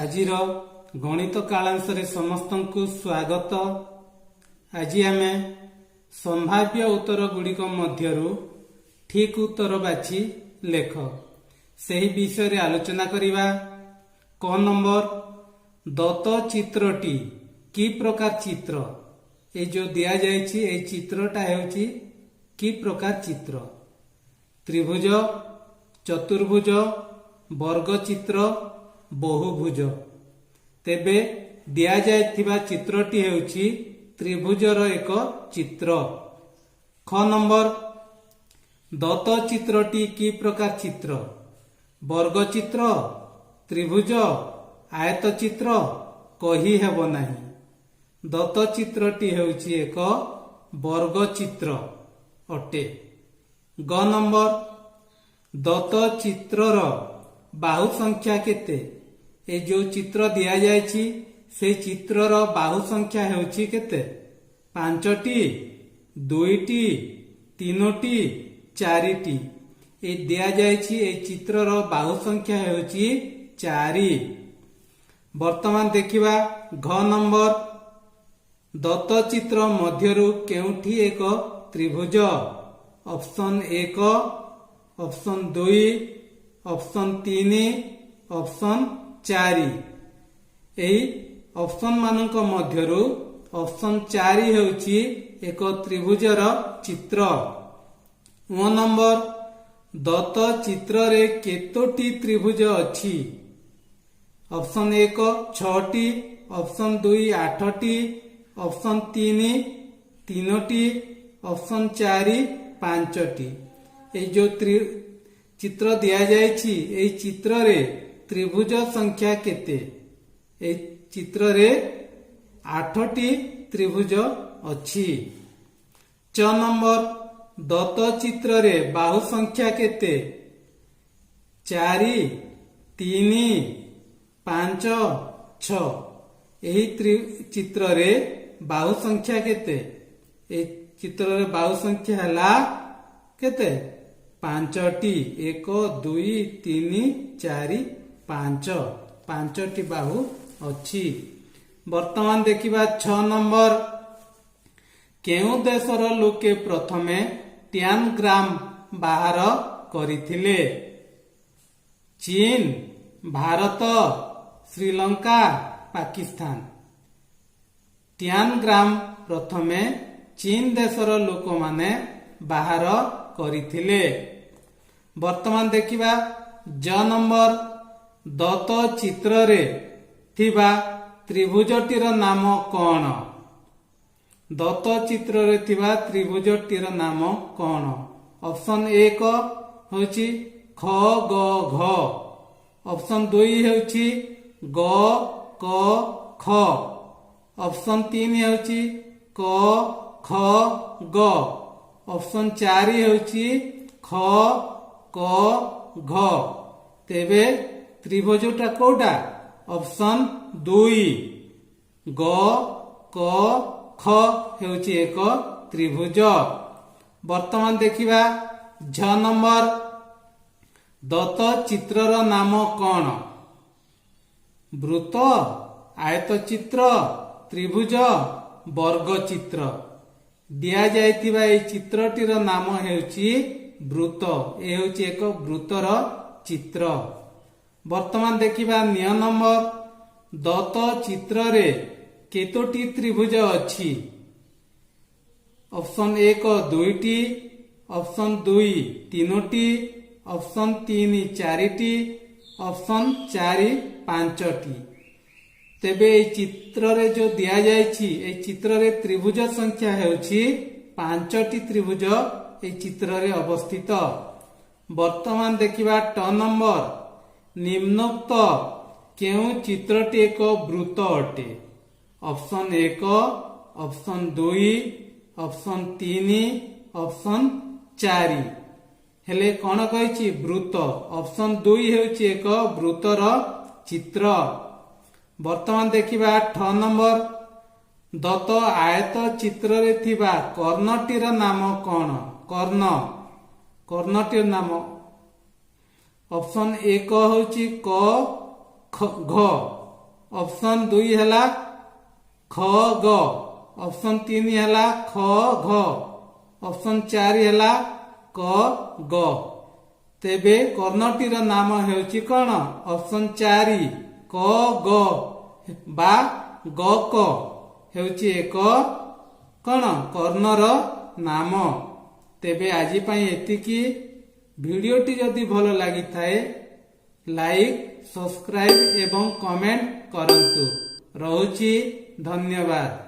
ଆଜିର ଗଣିତ କାଳାଂଶରେ ସମସ୍ତଙ୍କୁ ସ୍ୱାଗତ ଆଜି ଆମେ ସମ୍ଭାବ୍ୟ ଉତ୍ତର ଗୁଡ଼ିକ ମଧ୍ୟରୁ ଠିକ୍ ଉତ୍ତର ବାଛି ଲେଖ ସେହି ବିଷୟରେ ଆଲୋଚନା କରିବା କ ନମ୍ବର ଦତ ଚିତ୍ରଟି କି ପ୍ରକାର ଚିତ୍ର ଏ ଯେଉଁ ଦିଆଯାଇଛି ଏହି ଚିତ୍ରଟା ହେଉଛି କି ପ୍ରକାର ଚିତ୍ର ତ୍ରିଭୁଜ ଚତୁର୍ଭୁଜ ବର୍ଗ ଚିତ୍ର বহুଭୁଜ ତେବେ ଦିଆଯାଇଥିବା ଚିତ୍ରଟି ହେଉଛି ତ୍ରିଭୁଜର ଏକ ଚିତ୍ର খ ନମ୍ବର ଦତ୍ତ ଚିତ୍ରଟି କି ପ୍ରକାର ଚିତ୍ର ବର୍ଗଚିତ୍ର ତ୍ରିଭୁଜ ଆୟତ ଚିତ୍ର କହି ହେବ ନାହିଁ ଦତ୍ତ ଚିତ୍ରଟି ହେଉଛି ଏକ ବର୍ଗଚିତ୍ର ଅଟେ ଗ ନମ୍ବର ଦତ୍ତ ଚିତ୍ରର ବାହୁ ସଂଖ୍ୟା କେତେ ଏ ଯେଉଁ ଚିତ୍ର ଦିଆଯାଇଛି সেই চিত্রর বাহু সংখ্যা হচ্ছে কেতে পাঁচটি দুইটি তিনোটি চারিটি এই দিয়া যাইছি এই চিত্রর বাহু সংখ্যা হচ্ছে চারি বর্তমান দেখিবা ঘ নম্বর দত্ত চিত্র মধ্যরু কেউঠি এক ত্রিভুজ অপশন এক অপশন দুই অপশন তিন অপশন ଚାରି ଏହି ଅପସନମାନଙ୍କ ମଧ୍ୟରୁ ଅପସନ ଚାରି ହେଉଛି ଏକ ତ୍ରିଭୁଜର ଚିତ୍ର ୱାନ୍ ନମ୍ବର ଦତ୍ତ ଚିତ୍ରରେ କେତୋଟି ତ୍ରିଭୁଜ ଅଛି ଅପସନ ଏକ ଛଅଟି ଅପସନ ଦୁଇ ଆଠଟି ଅପସନ ତିନି ତିନୋଟି ଅପସନ ଚାରି ପାଞ୍ଚଟି এই যে চিত্র দিয়া যাইছি এই চিত্রে ত্রিভুজ সংখ্যা কেতে এই চিত্রে আঠটি ত্রিভুজ অছি চ নম্বর দত্ত চিত্রে বাহু সংখ্যা কেতে চারি ତିନି ପାଞ୍ଚ ଛଅ ଏହି ଚିତ୍ରରେ ବାହୁ ସଂଖ୍ୟା କେତେ ଏହି ଚିତ୍ରରେ ବାହୁ ସଂଖ୍ୟା ହେଲା କେତେ ପାଞ୍ଚଟି ଏକ ଦୁଇ ତିନି ଚାରି ପାଞ୍ଚ ପାଞ୍ଚଟି ବାହୁ ଅଛି ବର୍ତ୍ତମାନ ଦେଖିବା ଛଅ ନମ୍ବର କେଉଁ ଦେଶର ଲୋକେ ପ୍ରଥମେ ଟ୍ୟାନଗ୍ରାମ ବାହାର କରିଥିଲେ ଚୀନ ଭାରତ ଶ୍ରୀଲଙ୍କା ପାକିସ୍ତାନ ଟ୍ୟାନଗ୍ରାମ ପ୍ରଥମେ ଚୀନ ଦେଶର ଲୋକମାନେ ବାହାର କରିଥିଲେ ବର୍ତ୍ତମାନ ଦେଖିବା ଜ ନମ୍ବର ଦତ ଚିତ୍ରରେ ଥିବା ତ୍ରିଭୁଜଟିର ନାମ କ'ଣ ଦତ ଚିତ୍ରରେ ଥିବା ତ୍ରିଭୁଜଟିର ନାମ କ'ଣ ଅପସନ୍ ଏକ ହେଉଛି ଖ ଗ ଘ ଅପସନ୍ ଦୁଇ ହେଉଛି ଗ କ ଖ ଅପସନ୍ ତିନି ହେଉଛି କ ଖ ଗ ଅପସନ୍ ଚାରି ହେଉଛି ଖ କ ଘ ତେବେ ତ୍ରିଭୁଜଟା କୋଉଟା ଅପସନ୍ ଦୁଇ ଗ କ ଖ ହେଉଛି ଏକ ତ୍ରିଭୁଜ ବର୍ତ୍ତମାନ ଦେଖିବା ଝ ନମ୍ବର ଦତ ଚିତ୍ରର ନାମ କ'ଣ ବୃତ ଆୟତ ଚିତ୍ର ତ୍ରିଭୁଜ ବର୍ଗ ଚିତ୍ର ଦିଆଯାଇଥିବା ଏହି ଚିତ୍ରଟିର ନାମ ହେଉଛି ବୃତ ଏ ହେଉଛି ଏକ ବୃତର ଚିତ୍ର ବର୍ତ୍ତମାନ ଦେଖିବା ନିୟ ନମ୍ବର ଦତ୍ତ ଚିତ୍ରରେ କେତୋଟି ତ୍ରିଭୁଜ ଅଛି ଅପସନ୍ ଏକ ଦୁଇଟି ଅପସନ୍ ଦୁଇ ତିନୋଟି ଅପସନ୍ ତିନି ଚାରିଟି ଅପସନ୍ ଚାରି ପାଞ୍ଚଟି ତେବେ ଏଇ ଚିତ୍ରରେ ଯେଉଁ ଦିଆଯାଇଛି ଏଇ ଚିତ୍ରରେ ତ୍ରିଭୁଜ ସଂଖ୍ୟା ହେଉଛି ପାଞ୍ଚଟି ତ୍ରିଭୁଜ ଏଇ ଚିତ୍ରରେ ଅବସ୍ଥିତ ବର୍ତ୍ତମାନ ଦେଖିବା ଟ ନମ୍ବର ନିମ୍ନୋକ୍ତ କେଉଁ ଚିତ୍ରଟି ଏକ ବୃତ୍ତ ଅଟେ ଅପସନ୍ ଏକ ଅପସନ୍ ଦୁଇ ଅପସନ୍ ତିନି ଅପସନ୍ ଚାରି ହେଲେ କ'ଣ କହିଛି ବୃତ୍ତ ଅପସନ୍ ଦୁଇ ହେଉଛି ଏକ ବୃତ୍ତର ଚିତ୍ର ବର୍ତ୍ତମାନ ଦେଖିବା ଆଠ ନମ୍ବର ଦତ୍ତ ଆୟତ ଚିତ୍ରରେ ଥିବା କର୍ଣ୍ଣଟିର ନାମ କ'ଣ କର୍ଣ୍ଣ କର୍ଣ୍ଣଟିର ନାମ অপশন এক হচ্ছে ক ঘ অপশন দুই হেলা খ গ অপশন তিন হেলা খ ঘ অপশন চারি হেলা ক গ ତେବେ କର୍ଣ୍ଣଟିର ନାମ ହେଉଛି କ'ଣ ଅପସନ୍ ଚାରି କ ଗ ବା ଗ କ ହେଉଛି ଏକ କ'ଣ କର୍ଣ୍ଣର ନାମ ତେବେ ଆଜି ପାଇଁ ଏତିକି ভিডিওটি যদি ভালো লাগি থাকে লাইক সবসক্রাইব এবং কমেন্ট করন্তু রহুচি ধন্যবাদ